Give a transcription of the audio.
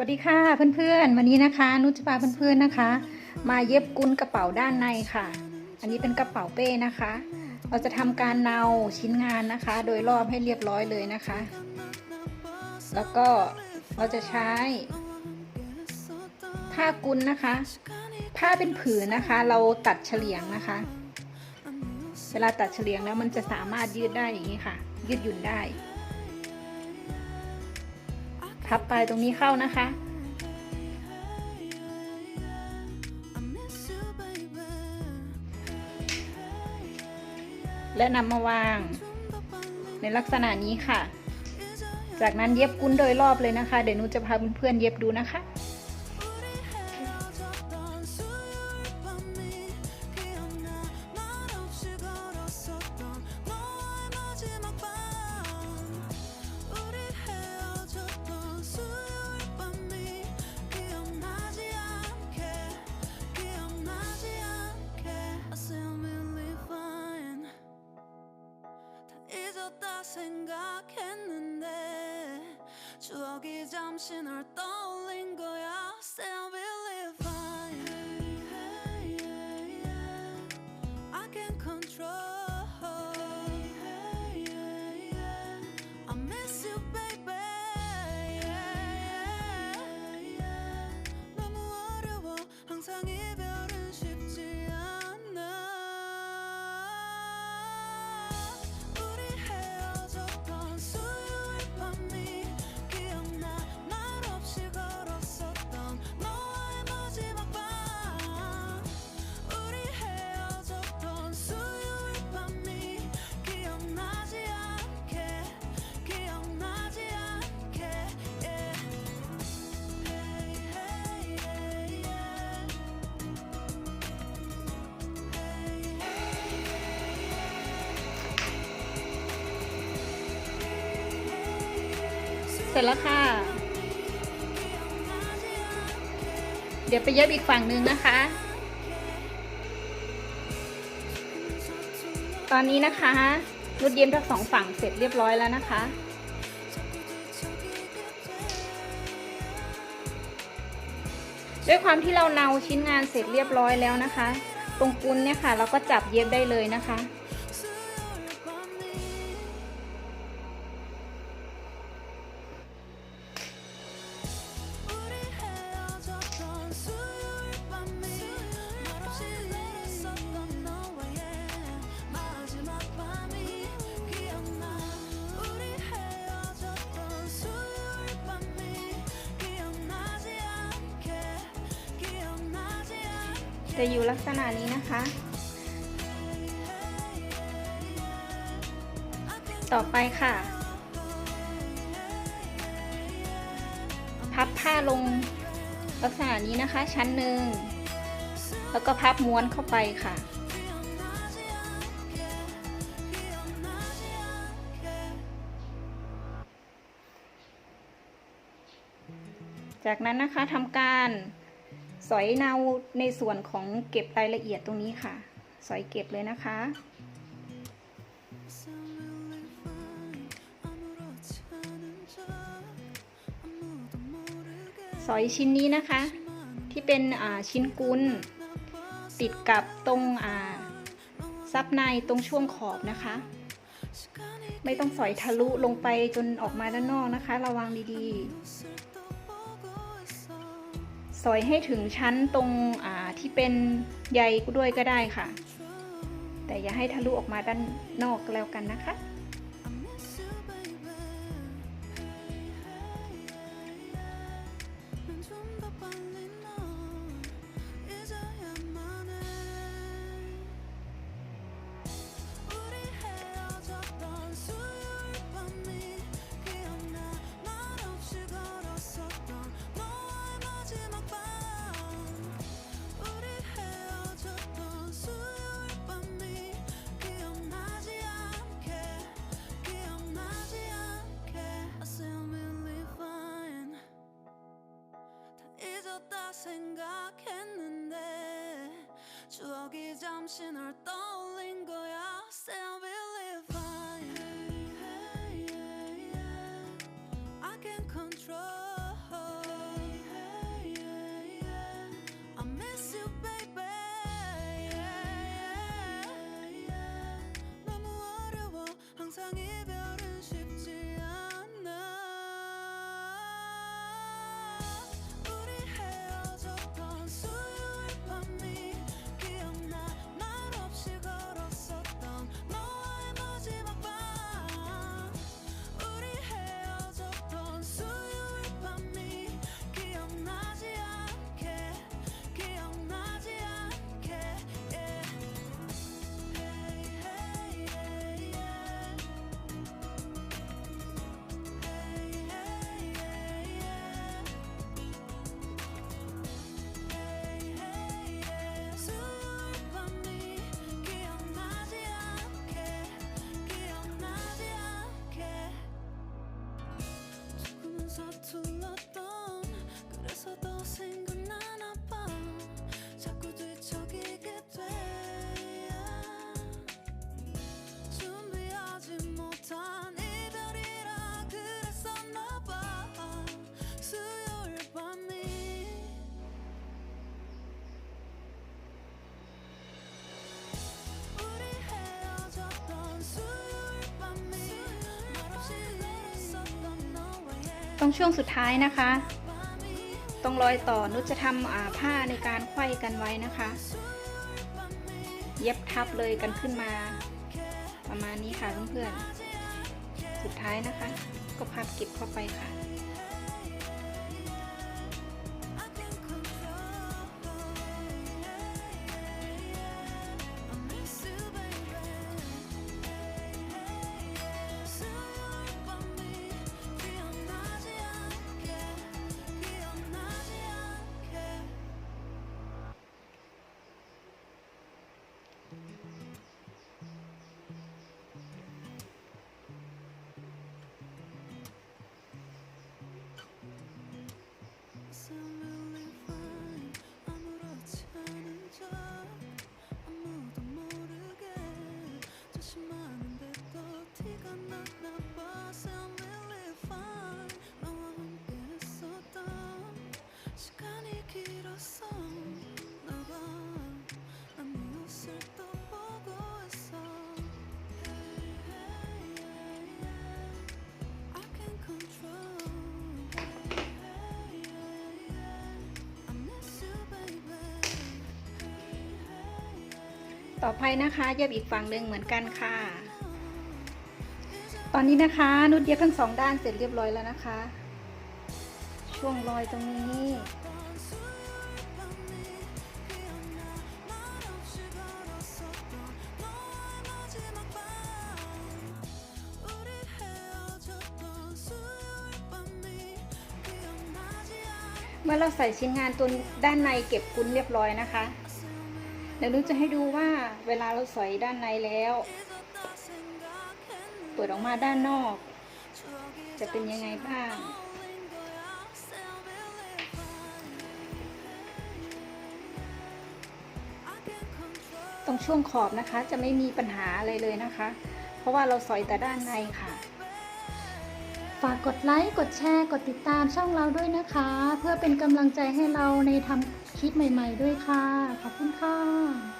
วัสดีค่ะเพื่อนๆ วันนี้นะคะ นุชจะพาเพื่อนๆนะคะ มาเย็บกุนกระเป๋าด้านในค่ะ อันนี้เป็นกระเป๋าเป้นะคะ เราจะทำการเนาชิ้นงานนะคะ โดยรอบให้เรียบร้อยเลยนะคะ แล้วก็เราจะใช้ผ้ากุนนะคะ ผ้าเป็นผืนนะคะ เราตัดเฉลียงนะคะ เวลาตัดเฉลียงแล้วมันจะสามารถยืดได้อย่างนี้ค่ะ ยืดหยุ่นได้ พับปลายตรงนี้เข้านะคะ และนำมาวาง ในลักษณะนี้ค่ะ จากนั้นเย็บกุ้นโดยรอบเลยนะคะ เดี๋ยวหนูจะพาเพื่อนๆเย็บดูนะคะ 추억이 잠시 널 떠올린 거야 Still believe I I can control I miss you baby 너무 어려워 항상 이별 ร็จแล้วค่ะ เดี๋ยวไปเย็บอีกฝั่งหนึ่งนะคะ ตอนนี้นะคะนุดเย็บทั้งสองฝั่งเสร็จเรียบร้อยแล้วนะคะด้วยความที่เราเนาชิ้นงานเสร็จเรียบร้อยแล้วนะคะ ตรงกุนเนี่ยค่ะ เราก็จับเย็บได้เลยนะคะ จะอยู่ลักษณะนี้นะคะ ต่อไปค่ะ พับผ้าลงลักษณะนี้นะคะ ชั้นหนึ่ง แล้วก็พับม้วนเข้าไปค่ะจากนั้นนะคะทำการ สอยเนาในส่วนของเก็บรายละเอียดตรงนี้ค่ะ สอยเก็บเลยนะคะ สอยชิ้นนี้นะคะ ที่เป็นชิ้นกุนติดกับตรงซับในตรงช่วงขอบนะคะ ไม่ต้องสอยทะลุลงไปจนออกมาด้านนอกนะคะ ระวังดีๆ อยให้ถึงชั้นตรงที่เป็นใยด้วยก็ได้ค่ะ แต่อย่าให้ทะลุออกมาด้านนอกแล้วกันนะคะ 떠올린 거야 Still believe I hey, hey, yeah, yeah. I can't control hey, hey, yeah, yeah. I miss you baby yeah, yeah, yeah. 너무 어려워 항상 이별 รงช่วงสุดท้ายนะคะต้องรอยต่อนุชจะทำผ้าในการไขว้กันไว้นะคะ เย็บทับเลยกันขึ้นมา ประมาณนี้ค่ะเพื่อนๆสุดท้ายนะคะ ก็พับเก็บเข้าไปค่ะ Just ต่อไปนะคะเย็บอีกฝั่งหนึ่งเหมือนกันค่ะ ตอนนี้นะคะ นุชเย็บทั้งสองด้านเสร็จเรียบร้อยแล้วนะคะ ช่วงรอยตรงนี้เมื่อเราใส่ชิ้นงานตัวด้านในเก็บกุนเรียบร้อยนะคะ เดี๋ยวนุจะให้ดูว่าเวลาเราสอยด้านในแล้ว เปิดออกมาด้านนอก จะเป็นยังไงบ้างตรงช่วงขอบนะคะจะไม่มีปัญหาอะไรเลยนะคะ เพราะว่าเราสอยแต่ด้านในค่ะ ฝากกดไลค์ กดแชร์ กดติดตามช่องเราด้วยนะคะ เพื่อเป็นกำลังใจให้เราในทำคลิปใหม่ ๆ ด้วยค่ะ ขอบคุณค่ะ